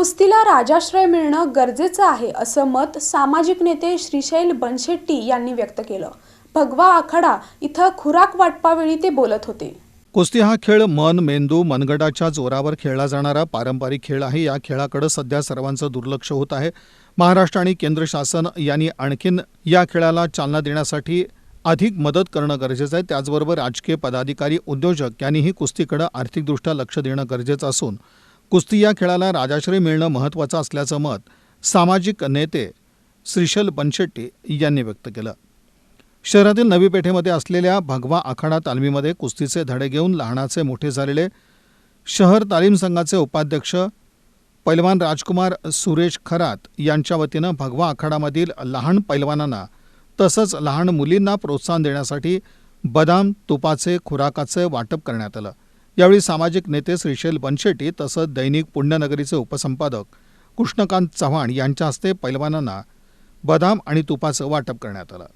कुस्तीला राजाश्रय मिळणं गरजेचं आहे असं मत सामाजिक नेते श्रीशैल बनशेट्टी यांनी व्यक्त केलं. भगवा आखाडा इथं खुराक वाटपावेळी ते बोलत होते. कुस्ती हा खेळ मन मेंदू मनगटाच्या जोरावर खेळला जाणारा पारंपरिक खेळ आहे. या खेळाकडे सध्या सर्वांचं दुर्लक्ष होत आहे. महाराष्ट्र आणि केंद्र शासन यांनी आणखीन या खेळाला चालना देण्यासाठी अधिक मदत करणं गरजेचं आहे. त्याचबरोबर राजकीय पदाधिकारी उद्योजक यांनीही कुस्तीकडे आर्थिकदृष्ट्या लक्ष देणं गरजेचं असून कुस्ती या खेळाला राजाश्रय मिळणं महत्त्वाचं असल्याचं मत सामाजिक नेते श्रीशल बनशेट्टी यांनी व्यक्त केलं. शहरातील नवी पेठेमध्ये असलेल्या भगवा आखाडा तालमीमध्ये कुस्तीचे धडे घेऊन लहानाचे मोठे झालेले शहर तालीम संघाचे उपाध्यक्ष पैलवान राजकुमार सुरेश खरात यांच्या वतीनं भगवा आखाडामधील लहान पैलवानांना तसंच लहान मुलींना प्रोत्साहन देण्यासाठी बदाम तुपाचे खुराकाचे वाटप करण्यात आलं. यावेळी सामाजिक नेते श्रीशैल बनशेटी तसंच दैनिक पुण्यनगरीचे उपसंपादक कृष्णकांत चव्हाण यांच्या हस्ते पैलवानांना बदाम आणि तुपाचं वाटप करण्यात आलं.